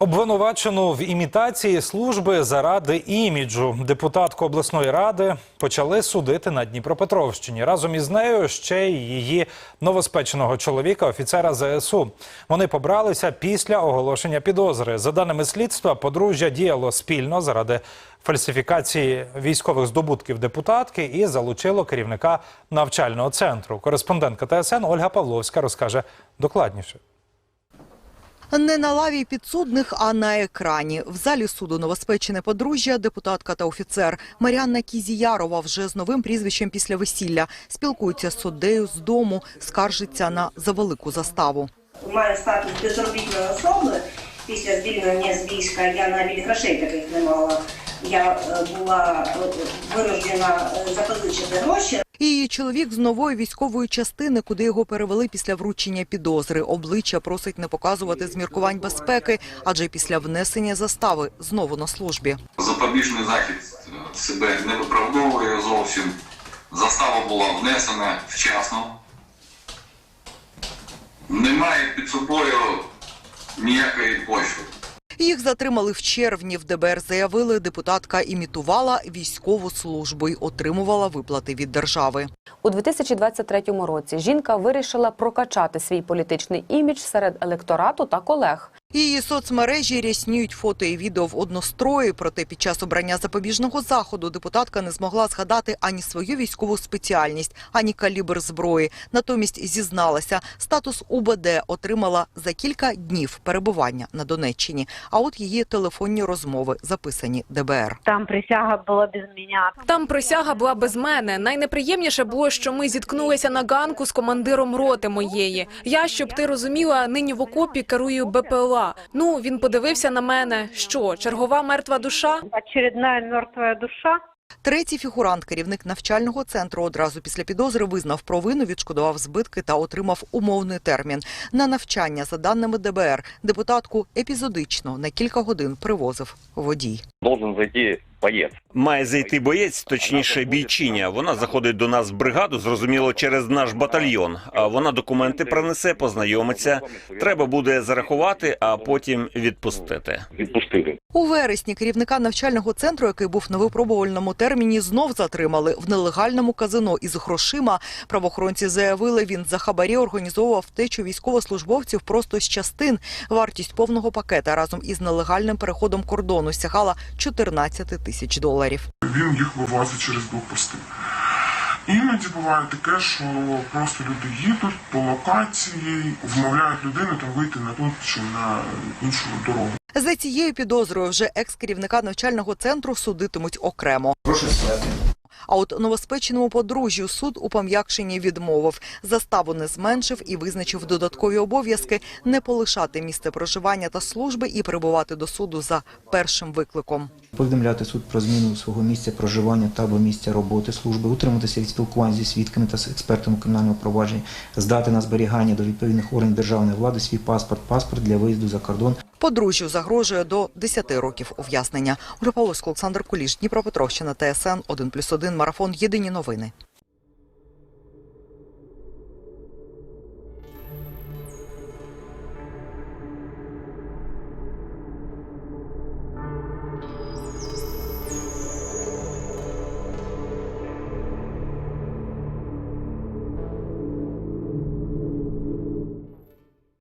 Обвинувачену в імітації служби заради іміджу депутатку обласної ради почали судити на Дніпропетровщині. Разом із нею ще й її новоспеченого чоловіка, офіцера ЗСУ. Вони побралися після оголошення підозри. За даними слідства, подружжя діяло спільно заради фальсифікації військових здобутків депутатки і залучило керівника навчального центру. Кореспондентка ТСН Ольга Павловська розкаже докладніше. Не на лаві підсудних, а на екрані. В залі суду новоспечене подружжя, депутатка та офіцер. Маріанна Кізіярова вже з новим прізвищем після весілля. Спілкується з суддею з дому, скаржиться на завелику заставу. Має статус безробітної особи. Після звільнення з війська я навіть грошей таких не мала. Я е, була е, вирождена е, запозичити гроші. І Її чоловік з нової військової частини, куди його перевели після вручення підозри. Обличчя просить не показувати з міркувань безпеки, адже після внесення застави знову на службі. Запобіжний захід себе не виправдовує зовсім. Застава була внесена вчасно. Немає під собою ніякої почви. Їх затримали в червні. В ДБР заявили, депутатка імітувала військову службу й отримувала виплати від держави. У 2023 році жінка вирішила прокачати свій політичний імідж серед електорату та колег. Її соцмережі ряснюють фото і відео в однострої. Проте під час обрання запобіжного заходу депутатка не змогла згадати ані свою військову спеціальність, ані калібр зброї. Натомість зізналася, статус УБД отримала за кілька днів перебування на Донеччині. А от її телефонні розмови записані ДБР. Там присяга була без мене. Там присяга була без мене. Найнеприємніше було, що ми зіткнулися на ганку з командиром роти моєї. Я, щоб ти розуміла, нині в окопі керую БПЛА. Ну він подивився на мене. Що чергова мертва душа? Очередна мертва душа. Третій фігурант, керівник навчального центру, одразу після підозри визнав провину, відшкодував збитки та отримав умовний термін. На навчання, за даними ДБР, депутатку епізодично на кілька годин привозив водій. должен зайти боец. Має зайти боєць, точніше бійчиня. Вона заходить до нас в бригаду, зрозуміло, через наш батальйон. А вона документи принесе, познайомиться. Треба буде зарахувати, а потім відпустити. Відпустити. У вересні керівника навчального центру, який був на випробувальному терміні, знов затримали в нелегальному казино із грошима. Правоохоронці заявили, він за хабарі організовував втечу військовослужбовців просто з частин. Вартість повного пакета разом із нелегальним переходом кордону сягала 14 тисяч доларів. він їх вивозить через блокпости. Іноді буває таке, що просто люди їдуть по локації, вмовляють людину там вийти на ту чи на іншу дорогу. За цією підозрою вже екс-керівника навчального центру судитимуть окремо. А от новоспеченому подружжю суд у пом'якшенні відмовив. Заставу не зменшив і визначив додаткові обов'язки не полишати місце проживання та служби і прибувати до суду за першим викликом. повідомляти суд про зміну свого місця проживання та або місця роботи служби, утриматися від спілкування зі свідками та з експертами кримінального провадження, здати на зберігання до відповідних органів державної влади свій паспорт, паспорт для виїзду за кордон Подружжю загрожує до 10 років ув'язнення. Павловська, Олександр Куліш, Дніпропетровщина, ТСН 1+,1, Марафон. Єдині новини.